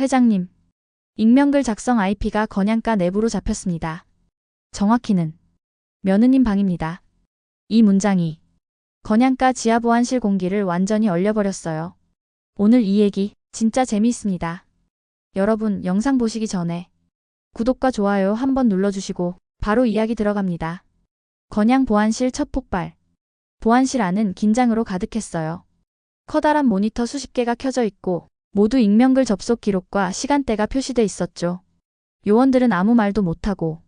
회장님. 익명글 작성 IP가 건양가 내부로 잡혔습니다. 정확히는 며느님 방입니다. 이 문장이 건양가 지하 보안실 공기를 완전히 얼려버렸어요. 오늘 이 얘기 진짜 재미있습니다. 여러분 영상 보시기 전에 구독과 좋아요 한번 눌러주시고 바로 이야기 들어갑니다. 건양 보안실 첫 폭발. 보안실 안은 긴장으로 가득했어요. 커다란 모니터 수십 개가 켜져 있고 모두 익명글 접속 기록과 시간대가 표시돼 있었죠. 요원들은 아무 말도 못하고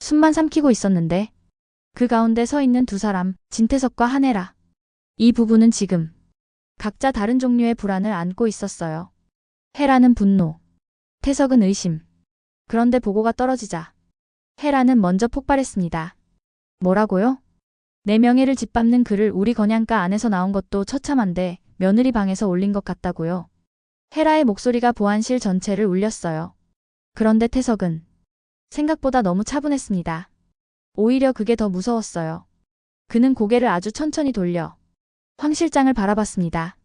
숨만 삼키고 있었는데 그 가운데 서 있는 두 사람, 진태석과 한혜라. 이 부부는 지금 각자 다른 종류의 불안을 안고 있었어요. 헤라는 분노, 태석은 의심. 그런데 보고가 떨어지자 헤라는 먼저 폭발했습니다. 뭐라고요? 내 명예를 짓밟는 글을 우리 건양가 안에서 나온 것도 처참한데 며느리 방에서 올린 것 같다고요. 헤라의 목소리가 보안실 전체를 울렸어요. 그런데 태석은 생각보다 너무 차분했습니다. 오히려 그게 더 무서웠어요. 그는 고개를 아주 천천히 돌려 황 실장을 바라봤습니다.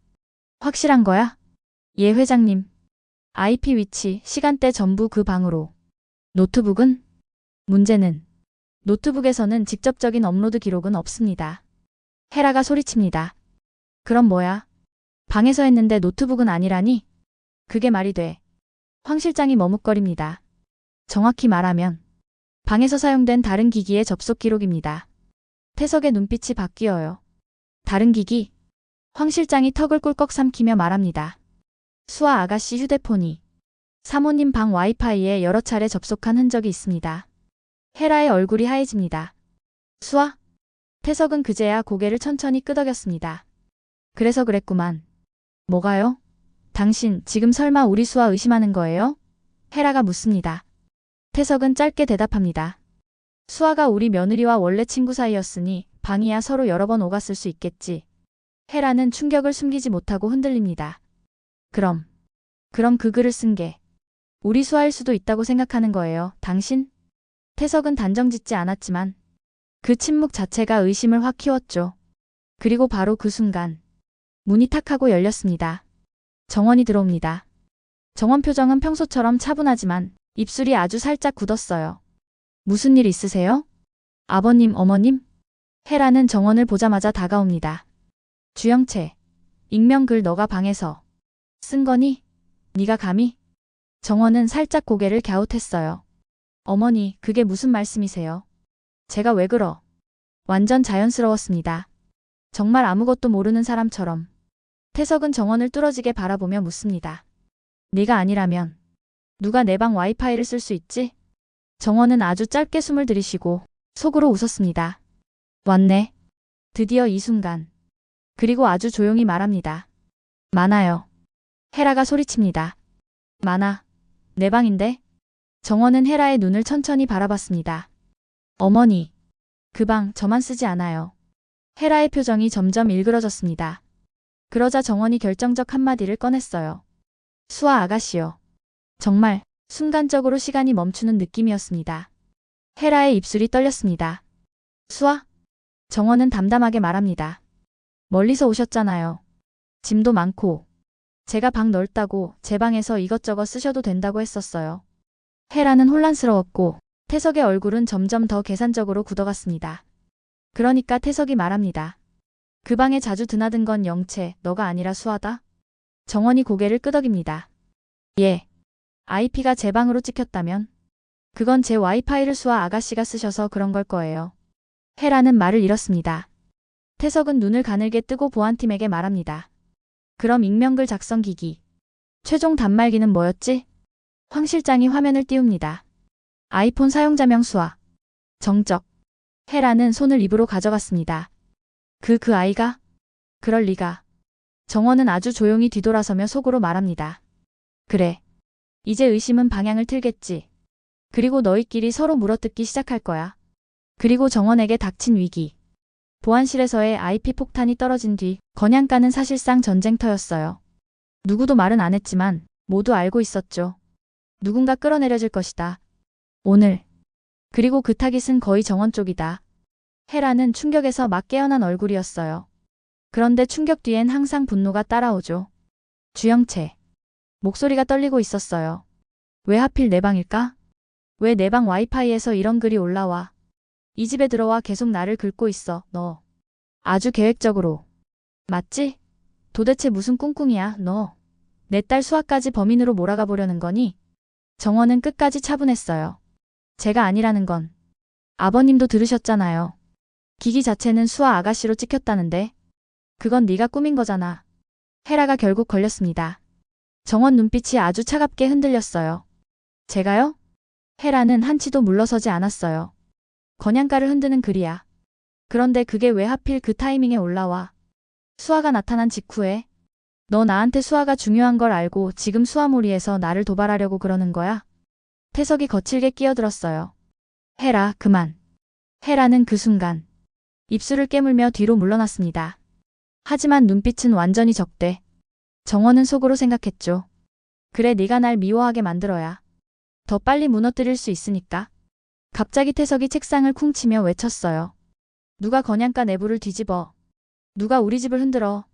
확실한 거야? 예, 회장님. IP 위치, 시간대 전부 그 방으로. 노트북은? 문제는 노트북에서는 직접적인 업로드 기록은 없습니다. 헤라가 소리칩니다. 그럼 뭐야? 방에서 했는데 노트북은 아니라니? 그게 말이 돼. 황 실장이 머뭇거립니다. 정확히 말하면 방에서 사용된 다른 기기의 접속 기록입니다. 태석의 눈빛이 바뀌어요. 다른 기기? 황 실장이 턱을 꿀꺽 삼키며 말합니다. 수아 아가씨 휴대폰이 사모님 방 와이파이에 여러 차례 접속한 흔적이 있습니다. 헤라의 얼굴이 하얘집니다. 수아? 태석은 그제야 고개를 천천히 끄덕였습니다. 그래서 그랬구만. 뭐가요? 당신 지금 설마 우리 수아 의심하는 거예요? 헤라가 묻습니다. 태석은 짧게 대답합니다. 수아가 우리 며느리와 원래 친구 사이였으니 방이야 서로 여러 번 오갔을 수 있겠지. 헤라는 충격을 숨기지 못하고 흔들립니다. 그럼, 그럼 그 글을 쓴 게 우리 수아일 수도 있다고 생각하는 거예요, 당신? 태석은 단정 짓지 않았지만 그 침묵 자체가 의심을 확 키웠죠. 그리고 바로 그 순간 문이 탁 하고 열렸습니다. 정원이 들어옵니다. 정원 표정은 평소처럼 차분하지만 입술이 아주 살짝 굳었어요. 무슨 일 있으세요? 아버님, 어머님? 헤라는 정원을 보자마자 다가옵니다. 주영채, 익명글 너가 방에서 쓴 거니? 네가 감히? 정원은 살짝 고개를 갸웃했어요. 어머니, 그게 무슨 말씀이세요? 제가 왜 그러? 완전 자연스러웠습니다. 정말 아무것도 모르는 사람처럼. 태석은 정원을 뚫어지게 바라보며 묻습니다. 네가 아니라면 누가 내 방 와이파이를 쓸 수 있지? 정원은 아주 짧게 숨을 들이쉬고 속으로 웃었습니다. 왔네. 드디어 이 순간. 그리고 아주 조용히 말합니다. 많아요. 헤라가 소리칩니다. 많아. 내 방인데? 정원은 헤라의 눈을 천천히 바라봤습니다. 어머니. 그 방 저만 쓰지 않아요. 헤라의 표정이 점점 일그러졌습니다. 그러자 정원이 결정적 한마디를 꺼냈어요. 수아 아가씨요. 정말 순간적으로 시간이 멈추는 느낌이었습니다. 헤라의 입술이 떨렸습니다. 수아? 정원은 담담하게 말합니다. 멀리서 오셨잖아요. 짐도 많고. 제가 방 넓다고 제 방에서 이것저것 쓰셔도 된다고 했었어요. 헤라는 혼란스러웠고 태석의 얼굴은 점점 더 계산적으로 굳어갔습니다. 그러니까 태석이 말합니다. 그 방에 자주 드나든 건 영채, 너가 아니라 수아다? 정원이 고개를 끄덕입니다. 예. IP가 제 방으로 찍혔다면? 그건 제 와이파이를 수아 아가씨가 쓰셔서 그런 걸 거예요. 헤라는 말을 잃었습니다. 태석은 눈을 가늘게 뜨고 보안팀에게 말합니다. 그럼 익명글 작성 기기. 최종 단말기는 뭐였지? 황 실장이 화면을 띄웁니다. 아이폰 사용자명 수아. 정적. 헤라는 손을 입으로 가져갔습니다. 그, 그 아이가? 그럴 리가. 정원은 아주 조용히 뒤돌아서며 속으로 말합니다. 그래. 이제 의심은 방향을 틀겠지. 그리고 너희끼리 서로 물어뜯기 시작할 거야. 그리고 정원에게 닥친 위기. 보안실에서의 IP 폭탄이 떨어진 뒤 건양가는 사실상 전쟁터였어요. 누구도 말은 안 했지만 모두 알고 있었죠. 누군가 끌어내려질 것이다. 오늘. 그리고 그 타깃은 거의 정원 쪽이다. 헤라는 충격에서 막 깨어난 얼굴이었어요. 그런데 충격 뒤엔 항상 분노가 따라오죠. 주영채. 목소리가 떨리고 있었어요. 왜 하필 내 방일까? 왜 내 방 와이파이에서 이런 글이 올라와? 이 집에 들어와 계속 나를 긁고 있어, 너. 아주 계획적으로. 맞지? 도대체 무슨 꿍꿍이야, 너. 내 딸 수아까지 범인으로 몰아가 보려는 거니? 정원은 끝까지 차분했어요. 제가 아니라는 건. 아버님도 들으셨잖아요. 기기 자체는 수아 아가씨로 찍혔다는데. 그건 네가 꾸민 거잖아. 헤라가 결국 걸렸습니다. 정원 눈빛이 아주 차갑게 흔들렸어요. 제가요? 헤라는 한치도 물러서지 않았어요. 건양가를 흔드는 글이야. 그런데 그게 왜 하필 그 타이밍에 올라와? 수아가 나타난 직후에 너 나한테 수아가 중요한 걸 알고 지금 수아몰이에서 나를 도발하려고 그러는 거야? 태석이 거칠게 끼어들었어요. 헤라, 그만. 헤라는 그 순간 입술을 깨물며 뒤로 물러났습니다. 하지만 눈빛은 완전히 적대. 정원은 속으로 생각했죠. 그래 네가 날 미워하게 만들어야 더 빨리 무너뜨릴 수 있으니까. 갑자기 태석이 책상을 쿵 치며 외쳤어요. 누가 건양가 내부를 뒤집어. 누가 우리 집을 흔들어.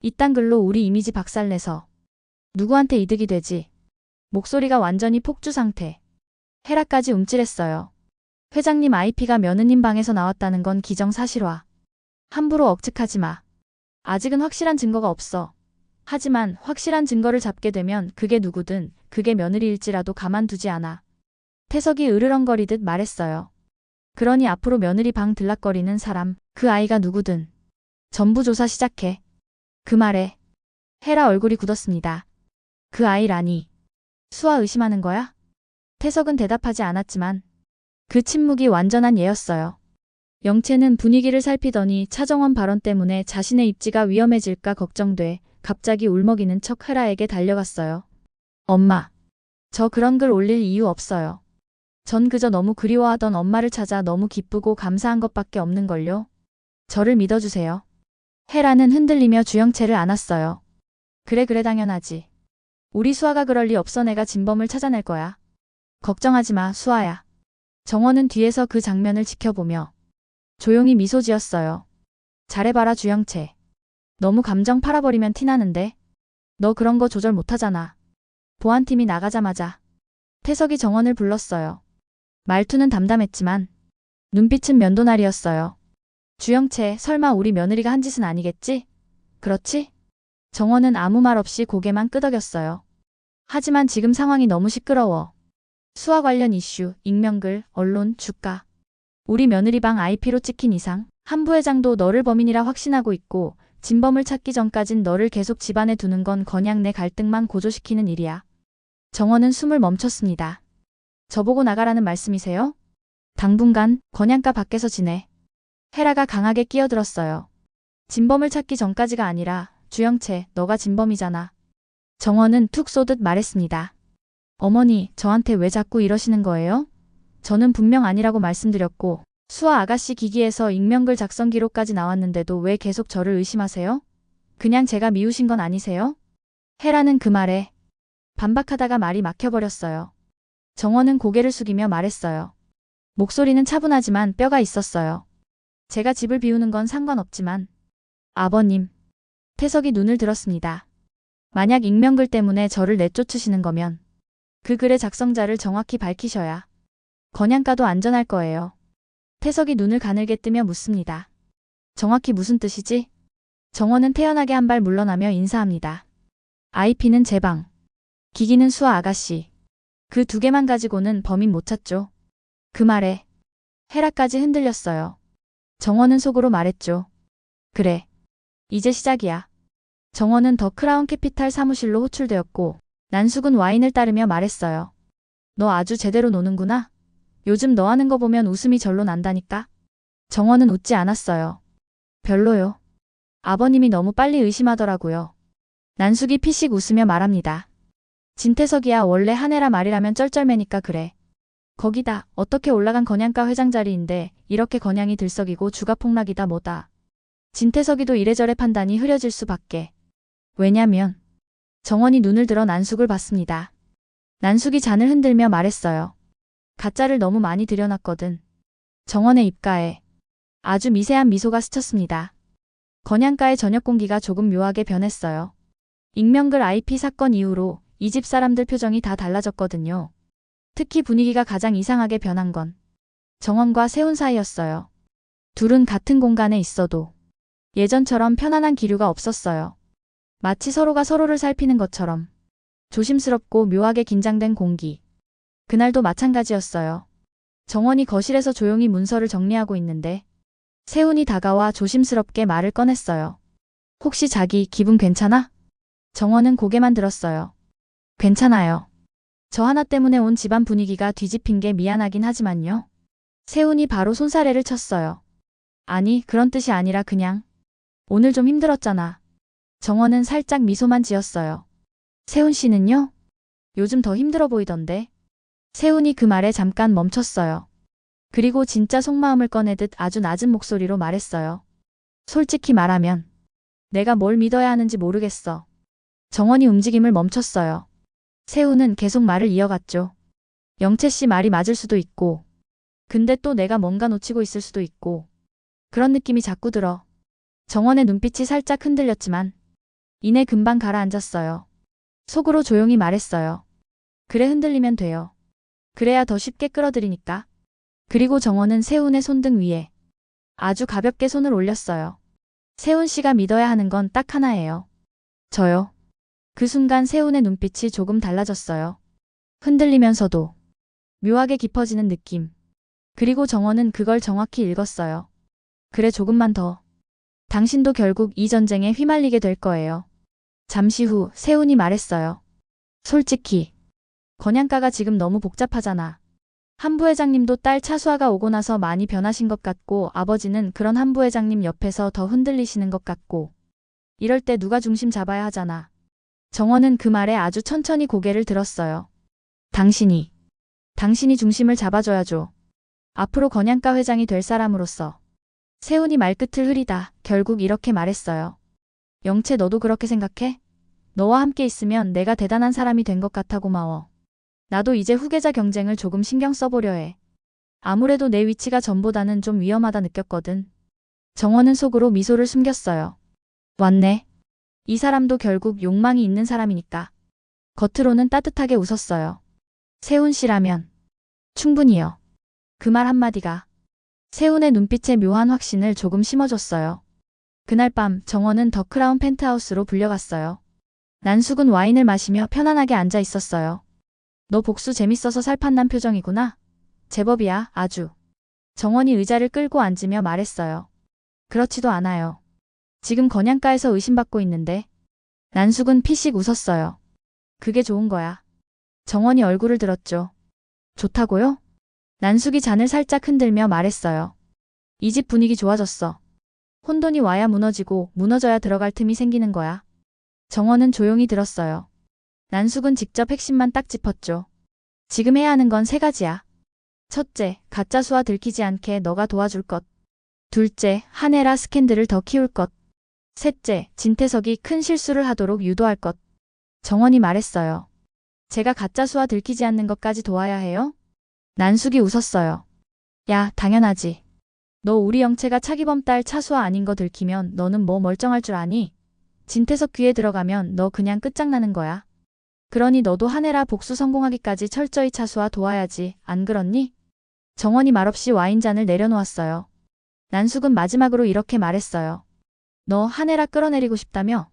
이딴 글로 우리 이미지 박살내서. 누구한테 이득이 되지. 목소리가 완전히 폭주 상태. 헤라까지 움찔했어요. 회장님 IP가 며느님 방에서 나왔다는 건 기정사실화. 함부로 억측하지 마. 아직은 확실한 증거가 없어. 하지만 확실한 증거를 잡게 되면 그게 누구든 그게 며느리일지라도 가만두지 않아. 태석이 으르렁거리듯 말했어요. 그러니 앞으로 며느리 방 들락거리는 사람, 그 아이가 누구든 전부 조사 시작해. 그 말에 헤라 얼굴이 굳었습니다. 그 아이라니. 수아 의심하는 거야? 태석은 대답하지 않았지만 그 침묵이 완전한 예였어요. 영채는 분위기를 살피더니 차정원 발언 때문에 자신의 입지가 위험해질까 걱정돼 갑자기 울먹이는 척 헤라에게 달려갔어요. 엄마. 저 그런 글 올릴 이유 없어요. 전 그저 너무 그리워하던 엄마를 찾아 너무 기쁘고 감사한 것밖에 없는걸요. 저를 믿어주세요. 헤라는 흔들리며 주영채를 안았어요. 그래 그래 당연하지. 우리 수아가 그럴 리 없어 내가 진범을 찾아낼 거야. 걱정하지 마 수아야. 정원은 뒤에서 그 장면을 지켜보며 조용히 미소 지었어요. 잘해봐라 주영채. 너무 감정 팔아버리면 티나는데. 너 그런 거 조절 못하잖아. 보안팀이 나가자마자 태석이 정원을 불렀어요. 말투는 담담했지만 눈빛은 면도날이었어요. 주영채, 설마 우리 며느리가 한 짓은 아니겠지? 그렇지? 정원은 아무 말 없이 고개만 끄덕였어요. 하지만 지금 상황이 너무 시끄러워. 수화 관련 이슈, 익명글, 언론, 주가. 우리 며느리 방 IP로 찍힌 이상 한 부회장도 너를 범인이라 확신하고 있고 진범을 찾기 전까진 너를 계속 집안에 두는 건 건양 내 갈등만 고조시키는 일이야. 정원은 숨을 멈췄습니다. 저보고 나가라는 말씀이세요? 당분간 건양가 밖에서 지내. 헤라가 강하게 끼어들었어요. 진범을 찾기 전까지가 아니라 주영채, 너가 진범이잖아. 정원은 툭 쏘듯 말했습니다. 어머니, 저한테 왜 자꾸 이러시는 거예요? 저는 분명 아니라고 말씀드렸고 수아 아가씨 기기에서 익명글 작성 기록까지 나왔는데도 왜 계속 저를 의심하세요? 그냥 제가 미우신 건 아니세요? 헤라는 그 말에 반박하다가 말이 막혀버렸어요. 정원은 고개를 숙이며 말했어요. 목소리는 차분하지만 뼈가 있었어요. 제가 집을 비우는 건 상관없지만 아버님. 태석이 눈을 들었습니다. 만약 익명글 때문에 저를 내쫓으시는 거면 그 글의 작성자를 정확히 밝히셔야 건양가도 안전할 거예요. 태석이 눈을 가늘게 뜨며 묻습니다. 정확히 무슨 뜻이지? 정원은 태연하게 한 발 물러나며 인사합니다. IP는 제 방. 기기는 수아 아가씨. 그 두 개만 가지고는 범인 못 찾죠. 그 말에 헤라까지 흔들렸어요. 정원은 속으로 말했죠. 그래. 이제 시작이야. 정원은 더 크라운 캐피탈 사무실로 호출되었고 난숙은 와인을 따르며 말했어요. 너 아주 제대로 노는구나. 요즘 너 하는 거 보면 웃음이 절로 난다니까. 정원은 웃지 않았어요. 별로요. 아버님이 너무 빨리 의심하더라고요. 난숙이 피식 웃으며 말합니다. 진태석이야 원래 한 해라 말이라면 쩔쩔매니까 그래. 거기다 어떻게 올라간 건양가 회장 자리인데 이렇게 건양이 들썩이고 주가 폭락이다 뭐다. 진태석이도 이래저래 판단이 흐려질 수밖에. 왜냐면 정원이 눈을 들어 난숙을 봤습니다. 난숙이 잔을 흔들며 말했어요. 가짜를 너무 많이 들여놨거든. 정원의 입가에 아주 미세한 미소가 스쳤습니다. 건양가의 저녁 공기가 조금 묘하게 변했어요. 익명글 IP 사건 이후로 이 집 사람들 표정이 다 달라졌거든요. 특히 분위기가 가장 이상하게 변한 건 정원과 세훈 사이였어요. 둘은 같은 공간에 있어도 예전처럼 편안한 기류가 없었어요. 마치 서로가 서로를 살피는 것처럼 조심스럽고 묘하게 긴장된 공기. 그날도 마찬가지였어요. 정원이 거실에서 조용히 문서를 정리하고 있는데 세훈이 다가와 조심스럽게 말을 꺼냈어요. 혹시 자기 기분 괜찮아? 정원은 고개만 들었어요. 괜찮아요. 저 하나 때문에 온 집안 분위기가 뒤집힌 게 미안하긴 하지만요. 세훈이 바로 손사래를 쳤어요. 아니, 그런 뜻이 아니라 그냥 오늘 좀 힘들었잖아. 정원은 살짝 미소만 지었어요. 세훈 씨는요? 요즘 더 힘들어 보이던데. 세훈이 그 말에 잠깐 멈췄어요. 그리고 진짜 속마음을 꺼내듯 아주 낮은 목소리로 말했어요. 솔직히 말하면 내가 뭘 믿어야 하는지 모르겠어. 정원이 움직임을 멈췄어요. 세훈은 계속 말을 이어갔죠. 영채 씨 말이 맞을 수도 있고, 근데 또 내가 뭔가 놓치고 있을 수도 있고, 그런 느낌이 자꾸 들어. 정원의 눈빛이 살짝 흔들렸지만, 이내 금방 가라앉았어요. 속으로 조용히 말했어요. 그래 흔들리면 돼요. 그래야 더 쉽게 끌어들이니까. 그리고 정원은 세훈의 손등 위에 아주 가볍게 손을 올렸어요. 세훈 씨가 믿어야 하는 건 딱 하나예요. 저요. 그 순간 세훈의 눈빛이 조금 달라졌어요. 흔들리면서도 묘하게 깊어지는 느낌. 그리고 정원은 그걸 정확히 읽었어요. 그래 조금만 더. 당신도 결국 이 전쟁에 휘말리게 될 거예요. 잠시 후 세훈이 말했어요. 솔직히 건양가가 지금 너무 복잡하잖아. 한 부회장님도 딸 차수아가 오고 나서 많이 변하신 것 같고 아버지는 그런 한 부회장님 옆에서 더 흔들리시는 것 같고 이럴 때 누가 중심 잡아야 하잖아. 정원은 그 말에 아주 천천히 고개를 들었어요. 당신이 당신이 중심을 잡아줘야죠. 앞으로 건양가 회장이 될 사람으로서 세훈이 말끝을 흐리다 결국 이렇게 말했어요. 영채 너도 그렇게 생각해? 너와 함께 있으면 내가 대단한 사람이 된 것 같아 고마워. 나도 이제 후계자 경쟁을 조금 신경 써보려 해. 아무래도 내 위치가 전보다는 좀 위험하다 느꼈거든. 정원은 속으로 미소를 숨겼어요. 왔네. 이 사람도 결국 욕망이 있는 사람이니까. 겉으로는 따뜻하게 웃었어요. 세훈 씨라면 충분히요. 그 말 한마디가 세훈의 눈빛에 묘한 확신을 조금 심어줬어요. 그날 밤 정원은 더 크라운 펜트하우스로 불려갔어요. 난숙은 와인을 마시며 편안하게 앉아 있었어요. 너 복수 재밌어서 살판난 표정이구나. 제법이야, 아주. 정원이 의자를 끌고 앉으며 말했어요. 그렇지도 않아요. 지금 건양가에서 의심받고 있는데. 난숙은 피식 웃었어요. 그게 좋은 거야. 정원이 얼굴을 들었죠. 좋다고요? 난숙이 잔을 살짝 흔들며 말했어요. 이 집 분위기 좋아졌어. 혼돈이 와야 무너지고 무너져야 들어갈 틈이 생기는 거야. 정원은 조용히 들었어요. 난숙은 직접 핵심만 딱 짚었죠. 지금 해야 하는 건 세 가지야. 첫째, 가짜 수와 들키지 않게 너가 도와줄 것. 둘째, 한혜라 스캔들을 더 키울 것. 셋째, 진태석이 큰 실수를 하도록 유도할 것. 정원이 말했어요. 제가 가짜 수와 들키지 않는 것까지 도와야 해요? 난숙이 웃었어요. 야, 당연하지. 너 우리 영채가 차기범 딸 차수아 아닌 거 들키면 너는 뭐 멀쩡할 줄 아니? 진태석 귀에 들어가면 너 그냥 끝장나는 거야. 그러니 너도 한해라 복수 성공하기까지 철저히 차수아 도와야지. 안 그렇니? 정원이 말없이 와인잔을 내려놓았어요. 난숙은 마지막으로 이렇게 말했어요. 너 한해라 끌어내리고 싶다며?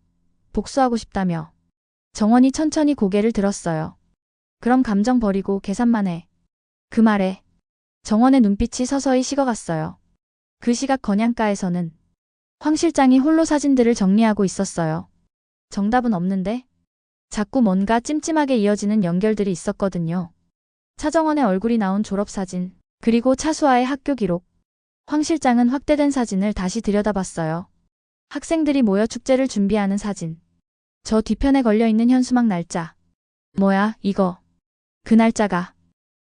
복수하고 싶다며? 정원이 천천히 고개를 들었어요. 그럼 감정 버리고 계산만 해. 그 말에 정원의 눈빛이 서서히 식어갔어요. 그 시각 건양가에서는 황 실장이 홀로 사진들을 정리하고 있었어요. 정답은 없는데 자꾸 뭔가 찜찜하게 이어지는 연결들이 있었거든요. 차정원의 얼굴이 나온 졸업사진, 그리고 차수아의 학교 기록. 황 실장은 확대된 사진을 다시 들여다봤어요. 학생들이 모여 축제를 준비하는 사진. 저 뒤편에 걸려있는 현수막 날짜. 뭐야, 이거. 그 날짜가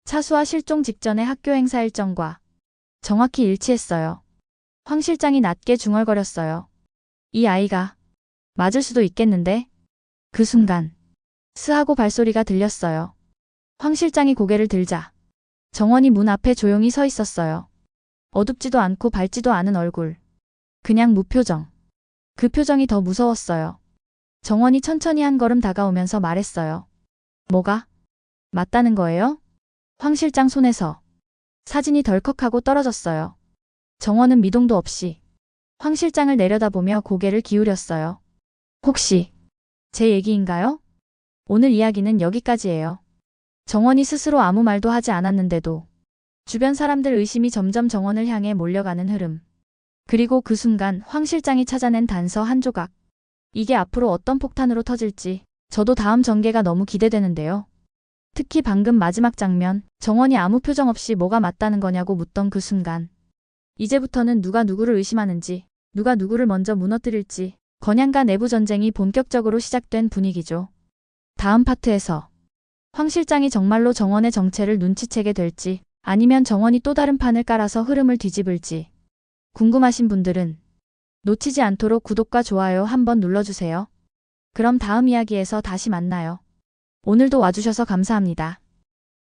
차수아 실종 직전의 학교 행사 일정과 정확히 일치했어요. 황 실장이 낮게 중얼거렸어요. 이 아이가 맞을 수도 있겠는데? 그 순간 스하고 발소리가 들렸어요. 황 실장이 고개를 들자 정원이 문 앞에 조용히 서 있었어요. 어둡지도 않고 밝지도 않은 얼굴. 그냥 무표정. 그 표정이 더 무서웠어요. 정원이 천천히 한 걸음 다가오면서 말했어요. 뭐가? 맞다는 거예요? 황 실장 손에서 사진이 덜컥하고 떨어졌어요. 정원은 미동도 없이 황 실장을 내려다보며 고개를 기울였어요. 혹시 제 얘기인가요? 오늘 이야기는 여기까지예요. 정원이 스스로 아무 말도 하지 않았는데도 주변 사람들 의심이 점점 정원을 향해 몰려가는 흐름. 그리고 그 순간 황 실장이 찾아낸 단서 한 조각. 이게 앞으로 어떤 폭탄으로 터질지 저도 다음 전개가 너무 기대되는데요. 특히 방금 마지막 장면, 정원이 아무 표정 없이 뭐가 맞다는 거냐고 묻던 그 순간. 이제부터는 누가 누구를 의심하는지, 누가 누구를 먼저 무너뜨릴지, 건양가 내부 전쟁이 본격적으로 시작된 분위기죠. 다음 파트에서 황 실장이 정말로 정원의 정체를 눈치채게 될지, 아니면 정원이 또 다른 판을 깔아서 흐름을 뒤집을지. 궁금하신 분들은 놓치지 않도록 구독과 좋아요 한번 눌러주세요. 그럼 다음 이야기에서 다시 만나요. 오늘도 와주셔서 감사합니다.